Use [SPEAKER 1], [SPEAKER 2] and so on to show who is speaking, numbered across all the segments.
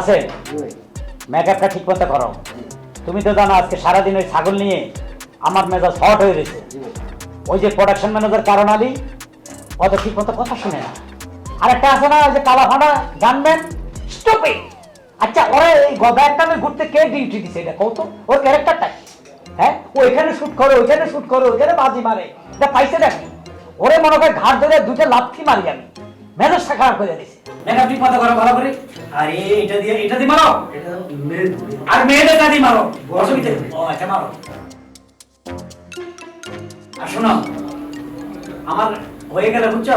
[SPEAKER 1] আছে মেকআপটা ঠিক মতো করো। তুমি তো জানো আজকে সারাদিন ওই ছাগল নিয়ে আমার মেজাজ হট হয়ে গেছে ওই যে প্রোডাকশন ম্যানেজার কারণ আলী অত ঠিক মতো কথা শুনে না। আর একটা আছে না যে কালা ফাঁড়া জানবেন? স্টপে আচ্ছা ওরা এই গদা একটা ঘুরতে কে ডিউটি দিছে এটা কত ওর ক্যারেক্টারটা হ্যাঁ? ও এখানে শুট করে, ওইখানে শুট করে, ওইখানে বাজি মারে। এটা পাইছে নাকি ওরে মনে করে ঘাট ধরে দুটো লাথি মারি আমি। মেজাজটা খারাপ করে দিছে। মেকআপ ঠিক মতো করো ভালো করে। আর এটা দিয়ে এটা দিয়ে মারো। আর মেয়েদের কাঁদি মারো। অসুবিধা ও আচ্ছা মারো। আর শোনো আমার হয়ে গেলে বুঝছ?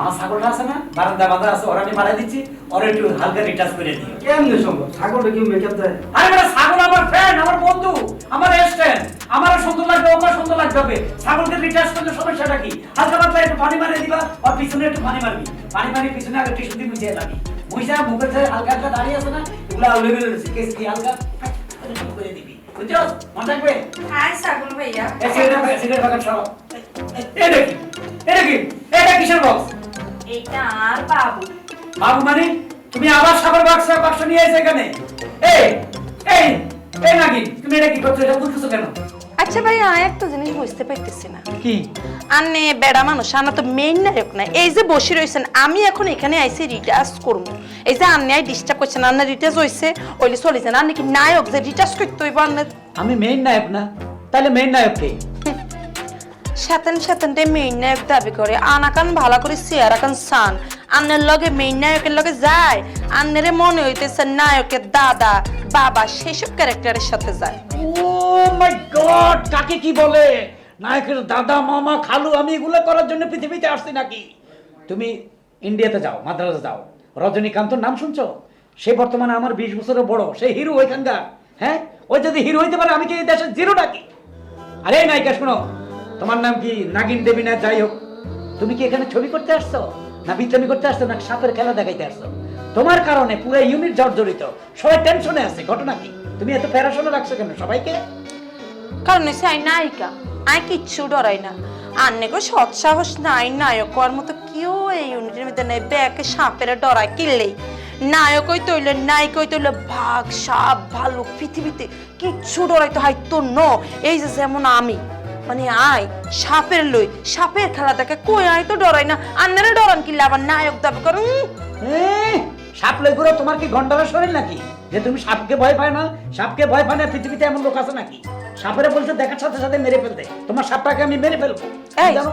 [SPEAKER 1] আমার ছাগলটা আছে না বারান্দা বাঁধা আছে ওরা আমি মারা দিচ্ছি। ওরা একটু হালকা রিটাচ করে দিও
[SPEAKER 2] কেমনে সম্ভব? ছাগলটা কি মেকআপ দেয়?
[SPEAKER 1] আরে ছাগল আমার ফ্রেন্ড আমার বন্ধু আমার এস্টেন্ট আমার সুন্দর লাগবে ওকে সুন্দর লাগবে ছাগলকে রিটাচ করলে সমস্যাটা কি? হালকা পাতলা একটু পানি মারে দিবা আর পিছনে একটু পানি মারবি। পানি মারি পিছনে আগে টিস্যু দিয়ে মুছিয়ে যাবি। মুইসা থেকে হালকা হালকা দাঁড়িয়ে আছে না এগুলো লেভেল রয়েছে কেস দিয়ে হালকা করে দিবি। বুঝছ? মনে থাকবে?
[SPEAKER 3] হাই সাগুল ভাইয়া।
[SPEAKER 1] এই সিগারেট বাগান সব এটা কি এটা কি এটা কিসের বক্স
[SPEAKER 3] এটা আর বাবু।
[SPEAKER 1] বাবু মানে? তুমি আবার সাগর বাক্স বাক্স নিয়ে এসে এখানে? এই এই এই নাকি তুমি এটা কি করছ? এটা বুঝতেছো কেন?
[SPEAKER 4] আচ্ছা ভাই আমি একটা জিনিস বুঝতে পারতেছি না।
[SPEAKER 1] কি?
[SPEAKER 4] আন্নে বেড়া মানুষ আনা তো মেইন নায়ক না। এই যে বসে রয়েছেন আমি এখন এখানে আইসি রিটার্স করব। এই যে আন্নে ডিস্টার্ব করছেন আন্না রিটার্স ওইলে আন্নে কি নায়ক যে রিটার্স করতে হইব আন্নে?
[SPEAKER 1] আমি মেইন নায়ক না। তাহলে মেইন নায়ক কে?
[SPEAKER 4] সাতেন সাতেনটে মেইন নায়ক দাবি করে। আনাকান ভালো করে চেয়ার আকান সান আন্নের লগে মেইন নায়কের লগে যায়। আন্নেরে মনে হইতেছে নায়কের দাদা। বাবা সেসব ক্যারেক্টারের সাথে যায়।
[SPEAKER 1] ও মাই গড কাকে কি বলে? নায়কের দাদা, মামা, খালু, আমি এগুলো করার জন্য পৃথিবীতে আসছি নাকি? তুমি ইন্ডিয়াতে যাও, মাদ্রাসে যাও। রজনীকান্তর নাম শুনছো? সে বর্তমানে আমার বিশ বছরের বড়, সে হিরো ওইখানকার। হ্যাঁ? ওই যদি হিরো হইতে পারে, আমি কি এই দেশের জিরো নাকি? আরে নায়িকা, শোনো। তোমার নাম কি? নাগিন দেবী না, যাই হোক। তুমি কি এখানে ছবি করতে আসছো? না বিতরণী করতে আসছো, না সাপের খেলা দেখাইতে আসছো? তোমার কারণে পুরো ইউনিট জর্জরিত। সবাই টেনশনে আছে, ঘটনা কি? তুমি এত প্যারাশনে রাখছো কেন সবাইকে?
[SPEAKER 4] কারণ হচ্ছে আই নায়িকা, আই কিচ্ছু ডরাই না। আন্নে গো সৎ সাহস নাই, নায়ক হওয়ার মতো কেউ এই ইউনিটের মধ্যে নেই। ব্যাকে সাপের ডরায় কিনলেই নায়ক হইতে হইলে, নায়ক হইতে হইলে বাঘ সাপ, ভালুক, পৃথিবীতে কিচ্ছু ডরাই তো হাই তো ন। এই যে যেমন আমি মানে আয় সাপের লই সাপের খেলা দেখে কই আয় তো ডরাই না। আন্নারে ডরান কিনলে আবার নায়ক দাবি করে উম,
[SPEAKER 1] এ, সাপ তোমার কি ঘন্টারা শরীর নাকি? যে তুমি সাপকে ভয় পায় না সাপকে ভয় পায় না পৃথিবীতে এমন লোক আছে নাকি? সাপেরা বলছে দেখার সাথে সাথে মেরে ফেলতে। তোমার সাপটাকে আমি মেরে ফেলব।
[SPEAKER 4] এই
[SPEAKER 1] জানো?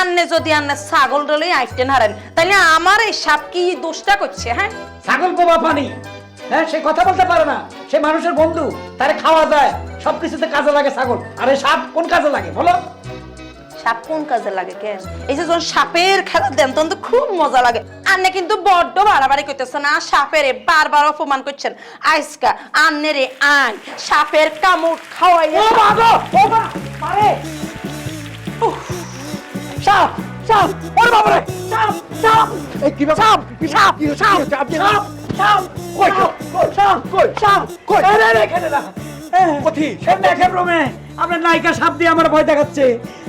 [SPEAKER 4] আন্নে যদি আন্নে ছাগল ডলে আইটেন হারেন তাহলে আমার এই সাপ কি দোষটা করছে হ্যাঁ?
[SPEAKER 1] ছাগল বোবা পানি হ্যাঁ সে কথা বলতে পারে না। সে মানুষের বন্ধু তারে খাওয়া যায় সবকিছুতে কাজে লাগে ছাগল। আরে সাপ কোন কাজে লাগে বলো?
[SPEAKER 4] সাপ কোন কাজে লাগে কেন? এই যে যখন সাপের খেলা দেন তখন তো খুব মজা লাগে। আন্নে কিন্তু বড্ড বাড়াবাড়ি করতেছেন আর সাপের বারবার অপমান করছেন। আইসকা আন্নে রে আন সাপের কামড় খাওয়াইলে
[SPEAKER 1] ও গো ও মা মারে। সাপ সাপ ওরে বাবা রে সাপ সাপ
[SPEAKER 2] এই কি
[SPEAKER 1] সাপ সাপ সাপ সাপ।
[SPEAKER 2] কই, কই, কই,
[SPEAKER 1] এখানে না
[SPEAKER 2] কোথি?
[SPEAKER 1] রুমে আপনার নায়িকা সাপ দিয়ে আমার ভয় দেখাচ্ছে।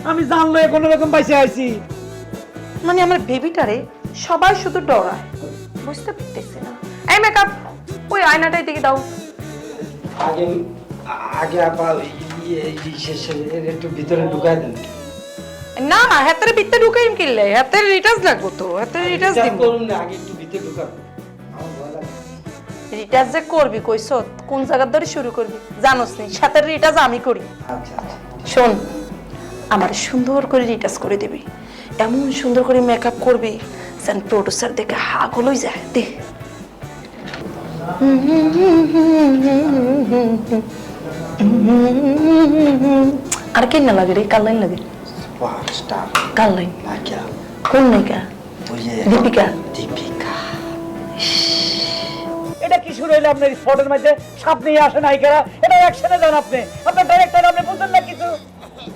[SPEAKER 1] আমি জানলো কোনো রকম বাইসে আইছি।
[SPEAKER 4] মানে আমার বেবিটারে সবাই শুধু ডরায়। বুঝতে পারতেছি না। এই মেকআপ ওই আয়নাটাই দাও।
[SPEAKER 2] আগে আগে আপা ইয়ে একটু ভিতরে ঢুকাই দেন।
[SPEAKER 4] না না হাতের বিত্তে ঢুকাইম কিনলে? হাতের রিটার্স লাগবো তো হাতের রিটার্স
[SPEAKER 2] যা
[SPEAKER 4] দিব
[SPEAKER 2] করুন না আগে একটু ভিতরে।
[SPEAKER 4] রিটার্স যে করবি কইস কোন জায়গার ধরে শুরু করবি? জানোস নি সাথে রিটার্স আমি করি।
[SPEAKER 2] আচ্ছা আচ্ছা।
[SPEAKER 4] শোন আমার সুন্দর করে রিটার্স করে দিবি। এমন সুন্দর করে মেকআপ করবি যেন প্রডিউসার দেখে হাগলই যায়। দে। আর কেন লাগে রে? কাল লাইন লাগে? কাল লাইন? কোন নায়িকা? দীপিকা।
[SPEAKER 2] দীপিকা।
[SPEAKER 1] শুরু রইলে আপনার স্পটের মধ্যে। সাপ নিয়ে আসে নায়িকারা এটা অ্যাকশনে যান আপনি। আপনার ডাইরেক্টর আপনি বুঝলেন না কিছু।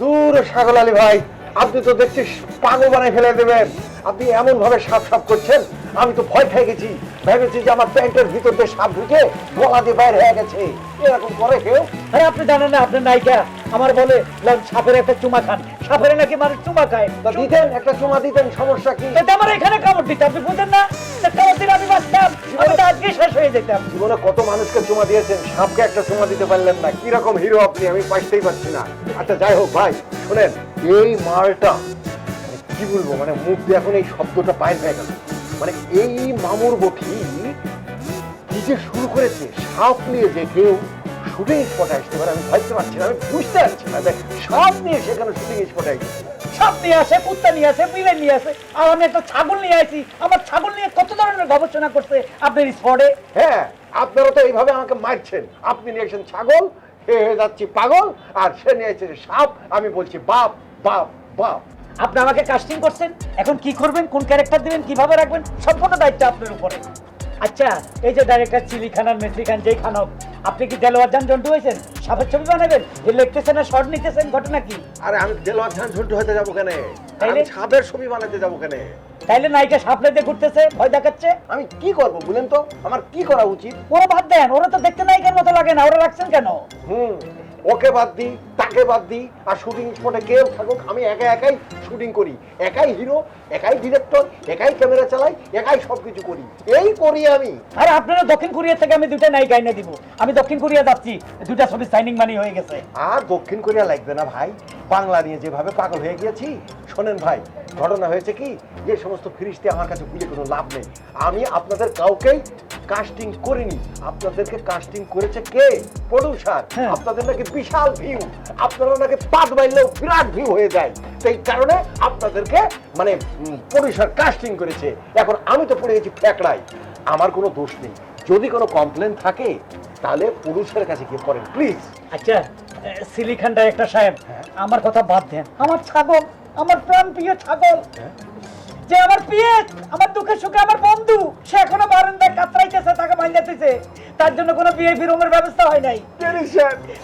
[SPEAKER 5] দূর সাগল আলী ভাই আপনি তো দেখছি পাগল বানায় ফেলে দেবেন। আপনি এমন ভাবে সাপ সাপ করছেন আমি তো ভয় খেয়ে গেছি। ভেবেছি যে আমার প্যান্টের ভিতর দিয়ে সাপ ঢুকে গলা দিয়ে বাইরে হয়ে গেছে। এরকম করে কেউ?
[SPEAKER 1] হ্যাঁ আপনি জানেন না আপনার নায়িকা। আমার বলে লন সাপের একটা চুমা খান। সাপের নাকি মানুষ চুমা খায়?
[SPEAKER 5] তা দিতেন একটা চুমা দিতেন সমস্যা কি?
[SPEAKER 1] আমার এখানে কামড় দিতে আপনি বুঝেন না। কামড় দিলে আমি বাঁচতাম। আমি তো আজকে শেষ হয়ে যেতাম।
[SPEAKER 5] জীবনে কত মানুষকে চুমা দিয়েছেন সাপকে একটা চুমা দিতে পারলেন না। কি রকম হিরো আপনি আমি পাইতেই পারছি না। আচ্ছা যাই হোক ভাই শোনেন এই মালটা মানে কি বলব মানে মুখ দিয়ে এখন এই শব্দটা হয়ে গেল। মানে এই মামুর বটি কি যে শুরু করেছে সাপ নিয়ে যে কেউ শুটিং স্পটে আসতে পারে, আমি ভাবতে পারছি না, আমি বুঝতে পারছি না যে সাপ নিয়ে সেখানে শুটিং স্পটে আসছে
[SPEAKER 1] সাপ নিয়ে আসে, কুত্তা নিয়ে আসে বিলে নিয়ে আসে, আর আমি একটা ছাগল নিয়ে আসি আমার ছাগল নিয়ে কত ধরনের গবেষণা করছে আপনার স্পটে
[SPEAKER 5] হ্যাঁ আপনারা তো এইভাবে আমাকে মারছেন। আপনি নিয়ে এসেছেন ছাগল হয়ে হয়ে যাচ্ছি পাগল, আর সে নিয়ে এসেছে সাপ, আমি বলছি বাপ বাপ বাপ।
[SPEAKER 1] আপনি আমাকে কাস্টিং করছেন? এখন কি করবেন? কোন ক্যারেক্টার দিবেন? কীভাবে রাখবেন? সম্পূর্ণ দায়িত্ব আপনার উপরে। আচ্ছা এই যে ডাইরেক্টর চিলি খান আর খান যেই খানক আপনি কি দেলোয়ার যান জন্টু হয়েছেন? সাপের ছবি বানাবেন? লিখতেছেন আর শর্ট নিতেছেন ঘটনা কি?
[SPEAKER 5] আরে আমি দেলোয়ার খান ঝন্টু হতে যাব কেন?
[SPEAKER 1] তাইলে?
[SPEAKER 5] আমি সাপের ছবি বানাতে যাব কেন?
[SPEAKER 1] তাইলে নায়িকা সাপ লেতে ঘুরতেছে ভয় দেখাচ্ছে?
[SPEAKER 5] আমি কি করব বলেন তো? আমার কি করা উচিত?
[SPEAKER 1] ওরা বাদ দেন ওরা তো দেখতে নায়িকার মতো লাগে না ওরা রাখছেন কেন?
[SPEAKER 5] হুম। ওকে বাদ দিই তাকে বাদ দিই আর শুটিং স্পটে কেউ থাকুক আমি একা একাই শুটিং করি। একাই হিরো একাই ডিরেক্টর একাই ক্যামেরা চালাই একাই সবকিছু করি। এই করি আমি।
[SPEAKER 1] আরে আপনারা দক্ষিণ কোরিয়া থেকে আমি দুইটা নায়িকা এনে দিব। আমি দক্ষিণ কোরিয়া যাচ্ছি দুইটা ছবি সাইনিং মানি হয়ে গেছে।
[SPEAKER 5] আর দক্ষিণ কোরিয়া লাগবে না ভাই। বাংলা নিয়ে যেভাবে পাগল হয়ে গিয়েছি শোনেন ভাই ঘটনা হয়েছে কি? যে সমস্ত ফিরিস্তি আমার কাছে খুঁজে কোনো লাভ নেই। আমি আপনাদের কাউকেই কাস্টিং করিনি। আপনাদেরকে কাস্টিং করেছে কে? প্রডিউসার
[SPEAKER 1] হ্যাঁ।
[SPEAKER 5] আপনাদের নাকি বিশাল ভিউ আপনারা নাকি পাত বাইলেও বিরাট ভিউ হয়ে যায়। সেই কারণে আপনাদেরকে মানে প্রডিউসার কাস্টিং করেছে। এখন আমি তো পড়ে গেছি ফ্যাকড়াই আমার কোনো দোষ নেই। যদি কোনো কমপ্লেন থাকে তাহলে পুরুষের কাছে গিয়ে করেন প্লিজ
[SPEAKER 1] আচ্ছা সিলি খান ডাইরেক্টর সাহেব আমার কথা বাদ দেন। আমার ছাগল আমার প্রাণ প্রিয় ছাগল। যে আমার পিয়ে আমার দুঃখে সুখে আমার বন্ধু সে এখনও বারান্দায় কাতরাইতেছে তাকে বাইন্দাতেছে তার জন্য কোনো ভিআইপি রুমের ব্যবস্থা হয় নাই।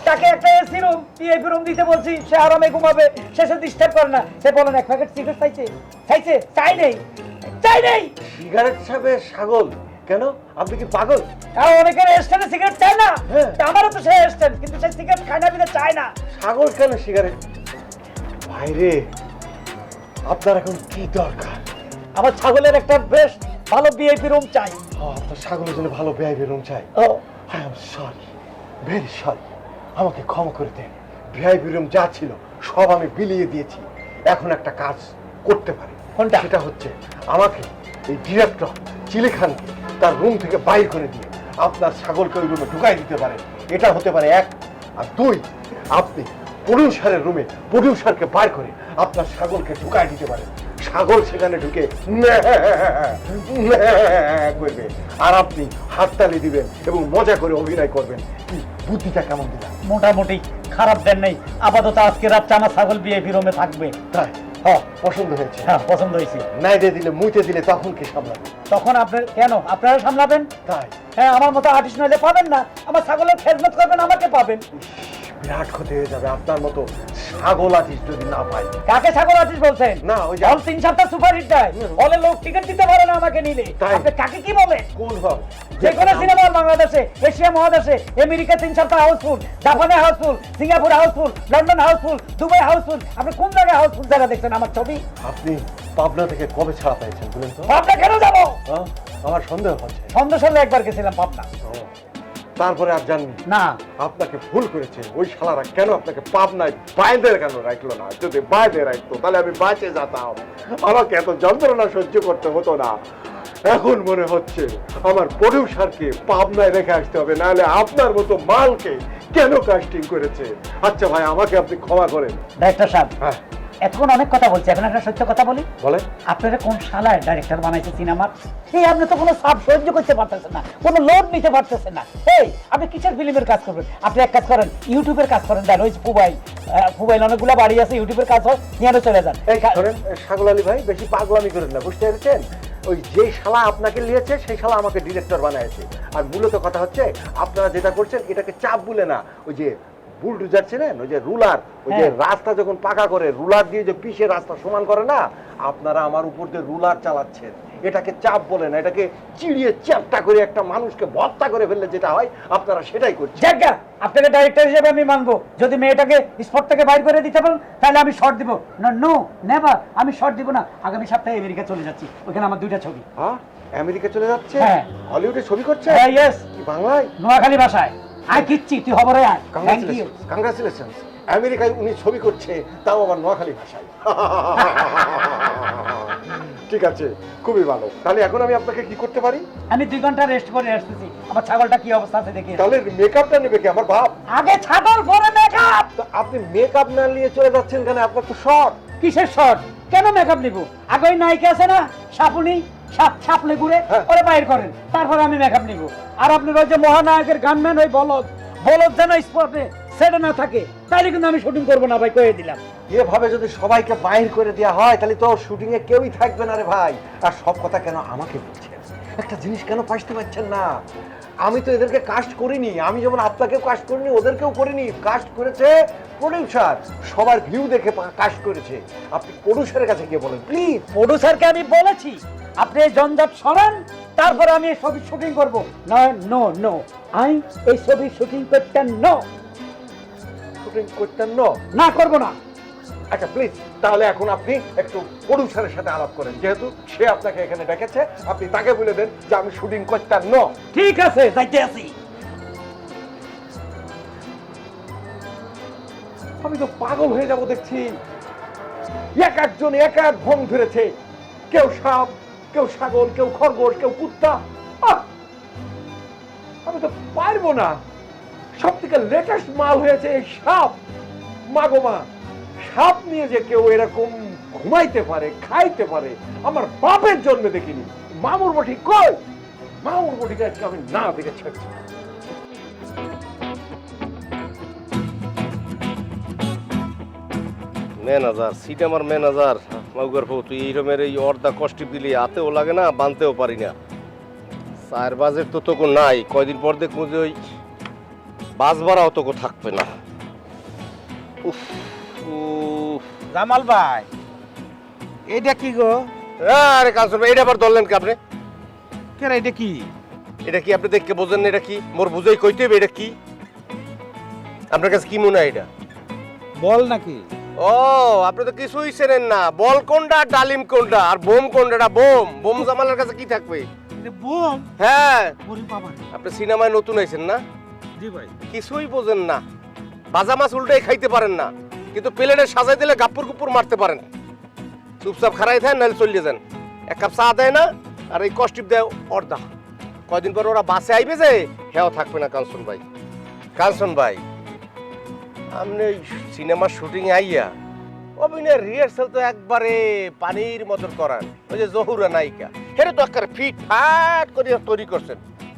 [SPEAKER 1] তাকে একটা এসি রুম ভিআইপি রুম দিতে বলছি সে আরামে ঘুমাবে সে সে ডিস্টার্ব করে না। সে বলেন এক প্যাকেট সিগারেট চাইছে? চাইছে? চাই নেই। চাই নেই।
[SPEAKER 5] সিগারেট সাহেবের ছাগল? কেন? আপনি কি পাগল?
[SPEAKER 1] আর অনেকের স্ট্যান্ডে সিগারেট চায় না।
[SPEAKER 5] হ্যাঁ।
[SPEAKER 1] আমারও তো সে স্ট্যান্ড কিন্তু সে সিগারেট খায় না বিনা চায় না।
[SPEAKER 5] ছাগল কেন সিগারেট ভাইরে আপনার এখন কি দরকার?
[SPEAKER 1] আমার ছাগলের একটা বেশ ভালো ভিআইপি রুম চাই।
[SPEAKER 5] আপনার ছাগলের জন্য ভালো ব্যয় বেরুম চাই?
[SPEAKER 1] ও।
[SPEAKER 5] I am sorry very sorry. আমাকে ক্ষমা করে দেন। ভিআইপি রুম যা ছিল সব আমি বিলিয়ে দিয়েছি। এখন একটা কাজ করতে পারি।
[SPEAKER 1] কোনটা?
[SPEAKER 5] সেটা হচ্ছে আমাকে এই ডিরেক্টর চিলি খানকে তার রুম থেকে বাইর করে দিয়ে আপনার ছাগলকে ওই রুমে ঢুকাই দিতে পারে এটা হতে পারে এক আর দুই। আপনি প্রডিউসারের রুমে প্রডিউসারকে বাইর করে আপনার ছাগলকে ঢুকাই দিতে পারেন ছাগল সেখানে ঢুকে করবে। আর আপনি হাততালি দিবেন এবং মজা করে অভিনয় করবেন। কি বুদ্ধিটা কেমন দিলাম?
[SPEAKER 1] মোটামুটি খারাপ দেন নেই। আপাতত আজকে রাতটা আমার ছাগল বিয়ে রুমে থাকবে।
[SPEAKER 5] তাই? হ্যাঁ। পছন্দ হয়েছে?
[SPEAKER 1] হ্যাঁ পছন্দ হয়েছে।
[SPEAKER 5] নাই দিয়ে দিলে মুইতে দিলে তখন কে সামলাবে
[SPEAKER 1] তখন আপনার কেন? আপনারা সামলাবেন?
[SPEAKER 5] তাই?
[SPEAKER 1] হ্যাঁ আমার মতো আর্টিস্ট নইলে পাবেন না। আমার ছাগলের খেদমত করবেন আমাকে পাবেন।
[SPEAKER 5] বিরাট ক্ষতি হয়ে যাবে আপনার মতো ছাগল আছিস যদি না পাই।
[SPEAKER 1] কাকে ছাগল আছিস বলছেন?
[SPEAKER 5] না, ওই যে-
[SPEAKER 1] হল তিন সপ্তাহ সুপারহিট দেয়। বলে লোক টিকিট দিতে পারে না আমাকে নিলে। আপনি কাকে কি বলে
[SPEAKER 5] কোন ভাব
[SPEAKER 1] যে কোনো সিনেমা বাংলাদেশে এশিয়া মহাদেশে আমেরিকা তিন সপ্তাহ হাউসফুল জাপানে housefull Singapore housefull London housefull Dubai housefull আপনি কোন জায়গায় হাউসফুল জায়গা দেখছেন আমার ছবি?
[SPEAKER 5] আপনি পাবনা থেকে কবে ছাড়া পেয়েছেন বলেন তো?
[SPEAKER 1] পাবনা কেন যাব?
[SPEAKER 5] হ্যাঁ? আমার সন্দেহ হচ্ছে।
[SPEAKER 1] সন্দেহ হলে একবার গেছিলাম পাবনা।
[SPEAKER 5] তারপরে আর জাননি
[SPEAKER 1] না।
[SPEAKER 5] আপনাকে ভুল করেছে। ওই শালারা কেন আপনাকে পাবনায় বাইরে কেন রাখল না? যদি বাইরে রাখতো তাহলে আমি বাঁচে যেতাম। আমাকে এত যন্ত্রণা সহ্য করতে হতো না। এখন মনে হচ্ছে আমার প্রডিউসারকে পাবনায় রেখে আসতে হবে নাহলে আপনার মতো মালকে কেন কাস্টিং করেছে? আচ্ছা ভাই আমাকে আপনি ক্ষমা করেন।
[SPEAKER 1] ডাইরেক্টর সাহেব
[SPEAKER 5] হ্যাঁ।
[SPEAKER 1] এতক্ষণ অনেক কথা বলছি এখন একটা সত্য কথা বলি?
[SPEAKER 5] বলেন।
[SPEAKER 1] আপনারা কোন শালায় ডাইরেক্টর বানাইছে সিনেমার এই আপনি তো কোনো সাপ সহ্য করতে পারতেছেন না কোনো লোড নিতে পারতেছেন না। এই আপনি কিসের ফিল্মের কাজ করবেন? আপনি এক কাজ করেন ইউটিউবের কাজ করেন দেন ওই আহ, ফুবাইল অনেকগুলো বাড়ি আছে ইউটিউবের কাজ হয় নিয়ে চলে যান।
[SPEAKER 5] এই ধরেন সাগল আলী ভাই বেশি পাগলামি করেন না বুঝতে পেরেছেন? ওই যে শালা আপনাকে নিয়েছে সেই শালা আমাকে ডিরেক্টর বানাইছে। আর মূলত কথা হচ্ছে আপনারা যেটা করছেন এটাকে চাপ বলে না ওই যে বুলডুজার ছিলেন ওই যে রুলার ওই যে
[SPEAKER 1] হ্যাঁ।
[SPEAKER 5] রাস্তা যখন পাকা করে রুলার দিয়ে যে পিসে রাস্তা সমান করে না আপনারা আমার উপর দিয়ে রুলার চালাচ্ছেন। এটাকে চাপ বলে না এটাকে চিড়িয়ে চ্যাপটা করে একটা মানুষকে ভর্তা করে ফেললে যেটা হয় আপনারা সেটাই করছেন।
[SPEAKER 1] জায়গা আপনাকে ডাইরেক্টর হিসেবে আমি মানবো। যদি মেয়েটাকে স্পট থেকে বাইর করে দিতে পারেন তাহলে আমি শর্ট দিব। না নো নেভার আমি শর্ট দিব না। আগামী সপ্তাহে আমেরিকা চলে যাচ্ছি। ওখানে আমার দুইটা ছবি।
[SPEAKER 5] হ্যাঁ? আমেরিকা চলে যাচ্ছে?
[SPEAKER 1] হ্যাঁ।
[SPEAKER 5] হলিউডে ছবি করছে?
[SPEAKER 1] হ্যাঁ ইয়েস
[SPEAKER 5] কি বাংলায়?
[SPEAKER 1] নোয়াখালী ভাষায়। আয় কিচ্ছি তুই খবরে আয়। থ্যাংক ইউ
[SPEAKER 5] কংগ্রাচুলেশন কংগ্রাচুলেশন আমেরিকায় উনি ছবি করছে তাও আবার নোয়াখালী ভাষায়। ঠিক আছে খুবই ভালো। তাহলে এখন আমি আপনাকে কি করতে পারি?
[SPEAKER 1] আমি দুই ঘণ্টা রেস্ট করে আসতেছি। আমার ছাগলটা কি অবস্থা আছে দেখি।
[SPEAKER 5] তাহলে মেকআপটা নেবে কি? আমার বাপ।
[SPEAKER 1] আগে ছাগল পরে মেকআপ
[SPEAKER 5] আপনি মেকআপ না নিয়ে চলে যাচ্ছেন কেন? আপনার তো শর্ট
[SPEAKER 1] কিসের শর্ট কেন মেকআপ নিব? আগে নায়িকা আছে না? সাপুনি সাপ সাপলে ঘুরে
[SPEAKER 5] হ্যাঁ।
[SPEAKER 1] ওরা বাইর করেন। তারপর আমি মেকআপ নিব। আর আপনার ওই যে মহানায়কের গানম্যান ওই বলদ বলদ যেন স্পটে সেটা না থাকে কিন্তু আমি শুটিং করব না ভাই কয়ে দিলাম।
[SPEAKER 5] এভাবে যদি সবাইকে বাইর করে দেওয়া হয় তাহলে তো শুটিং এ কেউই থাকবে না রে ভাই। আর সব কথা কেন আমাকে বলছেন? একটা জিনিস কেন পাইতে পারছেন না? আমি তো এদেরকে কাস্ট করিনি। আমি যেমন আপনাকেও কাস্ট করিনি ওদেরকেও করিনি। কাস্ট করেছে প্রডিউসার সবার ভিউ দেখে কাস্ট করেছে। আপনি প্রডিউসারের কাছে গিয়ে বলেন প্লিজ
[SPEAKER 1] প্রডিউসারকে আমি বলেছি। আপনি এই জঞ্জাট সরান তারপর আমি এই ছবির শুটিং করব। না নো নো আমি এই ছবির শুটিং করতে নো
[SPEAKER 5] শুটিং করতেন না
[SPEAKER 1] না করব না।
[SPEAKER 5] আচ্ছা প্লিজ তাহলে এখন আপনি একটু প্রডিউসারের সাথে আলাপ করেন। যেহেতু সে আপনাকে এখানে ডেকেছে আপনি তাকে বলে দেন যে আমি শুটিং করতেন না
[SPEAKER 1] ঠিক আছে যাইতে আছি।
[SPEAKER 5] আমি তো পাগল হয়ে যাব দেখছি। এক একজন এক এক ভং ধরেছে। কেউ সাপ কেউ ছাগল, কেউ খরগোশ, কেউ কুত্তা। আমি তো পারব না। সব থেকে লেটেস্ট মাল হয়েছে এই সাপ। মাগো মা, সাপ নিয়ে যে কেউ এরকম ঘুমাইতে পারে, খাইতে পারে, আমার বাপের জন্মে দেখিনি। মামুর বটি কই? মামুর বটিকে আজকে আমি না দেখে ছাড়ছি।
[SPEAKER 6] ম্যানেজার, সিট আমার ম্যানেজার। মাউগার ফো তুই এইরকমের এই অর্ধা কষ্ট দিলি হাতেও লাগে না বানতেও পারি না। চার বাজের তো তোকে নাই কয়দিন পর দেখব যে ওই বাস ভাড়াও তোকে থাকবে না। উফ উফ।
[SPEAKER 7] জামাল ভাই এইটা কি গো?
[SPEAKER 6] আরে কাঞ্চন ভাই এটা আবার ধরলেন কি আপনি?
[SPEAKER 7] কেন এটা কি?
[SPEAKER 6] এটা কি আপনি দেখকে বোঝেন না এটা কি? মোর বুঝাই কইতে হবে এটা কি? আপনার কাছে কি মনে হয় এটা
[SPEAKER 7] বল নাকি।
[SPEAKER 6] ও আপনি তো কিছুই চেনেন না। বল কোনটা আর ডালিম কোনটা? আর বোম কোনটা? বোম। বোম জামালের কাছে কি থাকবে?
[SPEAKER 7] বোম?
[SPEAKER 6] হ্যাঁ। আপনি সিনেমায় নতুন আইছেন না?
[SPEAKER 7] জি ভাই।
[SPEAKER 6] কিছুই বোঝেন না। ভাজা মাছ উল্টাই খাইতে পারেন না। কিন্তু প্লেটে সাজাই দিলে গাপ্পুর গুপ্পুর মারতে পারেন। চুপচাপ খারাই থাকেন নাহলে চলে যান। এক কাপ চা দেয় না আর এই কষ্টিপ দেয় অর্ধা। কয়দিন পর ওরা বাসে আইবে যে হেও থাকবে না কাঞ্চন ভাই। কাঞ্চন ভাই ওই সিনেমার শুটিং আইয়া অভিনয়ের রিহার্সাল তো একবারে পানির মতন করান। ওই যে জহুরা নায়িকা হেরে তো একবারে ফিট ফাট করে তৈরি করছেন।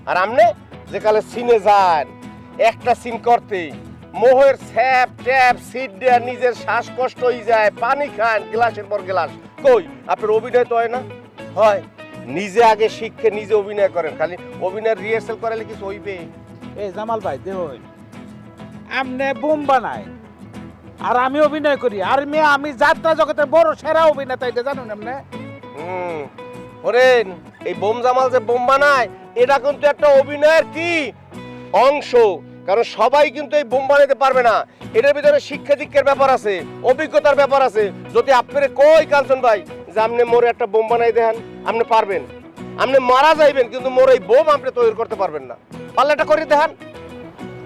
[SPEAKER 6] আর আমনে যে কালে সিনে যান, একটা সিন করতে মোহের স্যাপ, ট্যাপ, সিট দেয়া, নিজের শ্বাসকষ্ট হয়ে যায়, পানি খান, গ্লাসের পর গ্লাস। কই? আপনার অভিনয় তো হয় না? হয়। নিজে আগে শিখে নিজে অভিনয় করেন। খালি অভিনয়ের রিহার্সাল করালে কিছু হইবে?
[SPEAKER 7] এই জামাল ভাই, দেহ আমনে বোম বানায়। আর আমি অভিনয় করি। আর মেয়ে আমি যাত্রা জগতে বড় সেরা অভিনেতা এটা জানুন আপনি?
[SPEAKER 6] হুম। ওরেন এই বোম জামাল যে বোম বানায়, এটা কিন্তু একটা অভিনয়ের কি? অংশ। কারণ সবাই কিন্তু এই বোম বানাইতে পারবে না। এটার ভিতরে শিক্ষা দীক্ষার ব্যাপার আছে, অভিজ্ঞতার ব্যাপার আছে। যদি আপনারে কই কাঞ্চন ভাই, যে আপনি মোরে একটা বোম বানাই দেন, আপনি পারবেন। আপনি মারা যাইবেন, কিন্তু মোর এই বোম আপনি তৈরি করতে পারবেন না। পারলে এটা করে দেখান।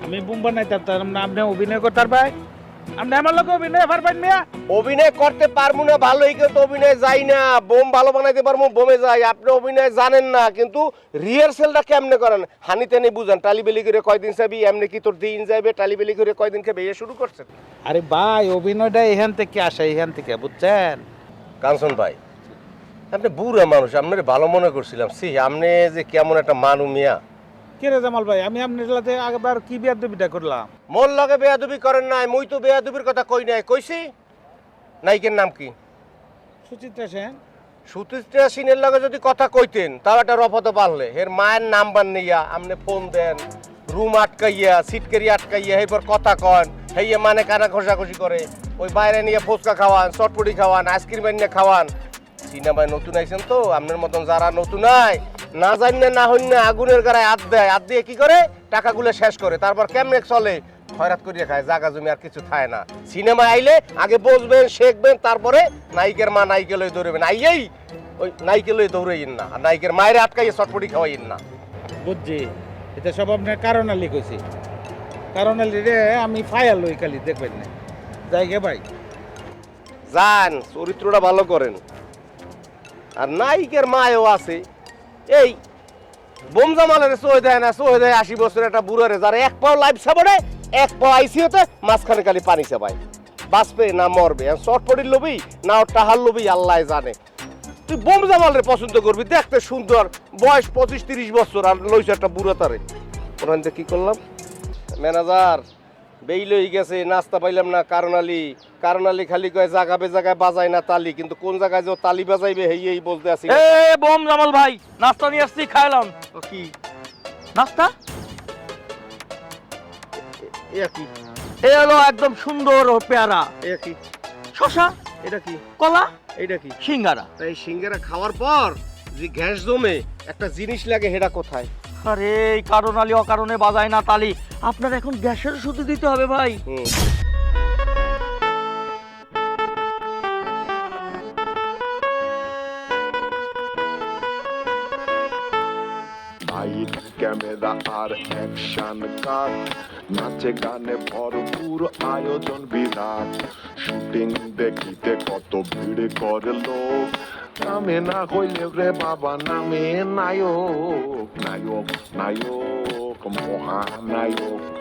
[SPEAKER 7] আমি বোম বানাইতাম তার মানে আপনি অভিনয় করতে পারবেন আপনি আমার লোক অভিনয় পারবেন মিয়া?
[SPEAKER 6] অভিনয় করতে পারব না ভালো ভালোই কিন্তু অভিনয় যাই না। বোম ভালো বানাইতে পারব বোমে যাই আপনি অভিনয় জানেন না কিন্তু রিহার্সেলটা কেমনে করেন? হানিতে নেই বুঝান টালিবেলি করে কয়দিন যাবি এমনি কি তোর দিন যাবে টালিবেলি করে কয়দিন কে বেয়ে শুরু করছেন।
[SPEAKER 7] আরে ভাই অভিনয়টা এখান থেকে আসে এখান থেকে বুঝছেন?
[SPEAKER 6] কাঞ্চন ভাই আপনি বুড়া মানুষ আপনার ভালো মনে করছিলাম। সি আপনি যে কেমন একটা মানু মিয়া।
[SPEAKER 7] কে রে জামাল ভাই? আমি আপনার সাথে আগেবার কি বিয়ার দুবিটা করলাম?
[SPEAKER 6] মোর লগে বেয়াদুবি করেন নাই মুই তো বেয়াদুবির কথা কই নাই। কইছি? নাইকের নাম কি?
[SPEAKER 7] সুচিত্রা সেন।
[SPEAKER 6] সুতিষ্ঠা সিনের লগে যদি কথা কইতেন তাও একটা রফত পারলে এর মায়ের নাম্বার নিয়া আপনি ফোন দেন রুম আটকাইয়া সিটকেরি আটকাইয়া এরপর কথা কন হেয়ে মানে কানা ঘষাঘষি করে। ওই বাইরে নিয়ে ফুচকা খাওয়ান চটপটি খাওয়ান আইসক্রিম এনে খাওয়ান। সিনেমায় নতুন আইছেন তো আপনার মতন যারা নতুন আয় না জানলে না হইলে আগুনের গায়ে হাত দেয়। হাত দিয়ে কি করে? টাকাগুলো শেষ করে। তারপর কেমনে চলে? খয়রাত করিয়ে খায়। জাগা জমি আর কিছু খায় না। সিনেমা আইলে আগে বসবেন শেখবেন তারপরে নায়িকের মা নায়িকে লই দৌড়বেন। আইয়েই ওই নায়িকে লই দৌড়াইন না। আর নায়িকের মায়ের আটকাইয়ে চটপটি খাওয়াইন না।
[SPEAKER 7] বুঝছি। এটা সব আপনার কারণ আলি কইছি। কারণ আলি রে আমি ফায়াল লই খালি দেখবেন না। যাই গে ভাই।
[SPEAKER 6] যান চরিত্রটা ভালো করেন। আর নায়িকের মায়ও আছে। এই, বোম জামালের সই দেয় না, সই দেয় আশি বছর একটা বুড়োরে যারা এক পাও লাইফ সাপোর্টে এক পাও আইসিওতে মাঝখানে খালি পানি চাপায়। বাঁচবে না মরবে শর্টপটির লবি না ওর টাহার লবি আল্লাহ জানে। তুই বোম জামালের পছন্দ করবি, দেখতে সুন্দর, বয়স পঁচিশ তিরিশ বছর, আর লইছে একটা বুড়ো তারে। ওখান কি করলাম? ম্যানেজার বেইল হয়ে গেছে নাস্তা পাইলাম না কারণ আলী। কারণ আলী খালি কয় জাগাবে জায়গায় বাজায় না তালি কিন্তু কোন জায়গায় যে তালি বাজাইবে হেই এই বলতে আসি
[SPEAKER 8] এ বোম জামাল ভাই নাস্তা নিয়ে আসছি খাইলাম।
[SPEAKER 6] ও কি?
[SPEAKER 8] নাস্তা?
[SPEAKER 6] এ কি?
[SPEAKER 8] এ হলো একদম সুন্দর ও পেয়ারা।
[SPEAKER 6] এ কি?
[SPEAKER 8] শশা
[SPEAKER 6] এটা কি?
[SPEAKER 8] কলা?
[SPEAKER 6] এটা কি?
[SPEAKER 8] সিঙ্গারা।
[SPEAKER 6] তাই সিঙ্গারা খাওয়ার পর যে গ্যাস জমে একটা জিনিস লাগে হেডা কোথায়?
[SPEAKER 8] আরে এই কারণ আলী অকারণে বাজায় না তালি। আপনার এখন গ্যাসের শুধু দিতে হবে ভাই।
[SPEAKER 9] লাইট ক্যামেরা আর অ্যাকশন কাট নাচে গানে ভরপুর আয়োজন বিরাট। শুটিং দেখিতে কত ভিড় করে লোক নামে না হইলে রে বাবা নামে নায়ক নায়ক নায়ক মহানায়ক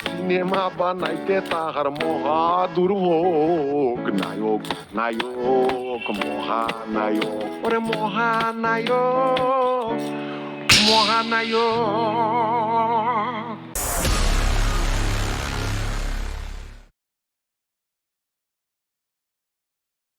[SPEAKER 9] সিনেমা বানাইতে তাহার মহা দুর্ভোগ নায়ক নায়ক মহানায়ক ওরে মহানায়ক মহানায়ক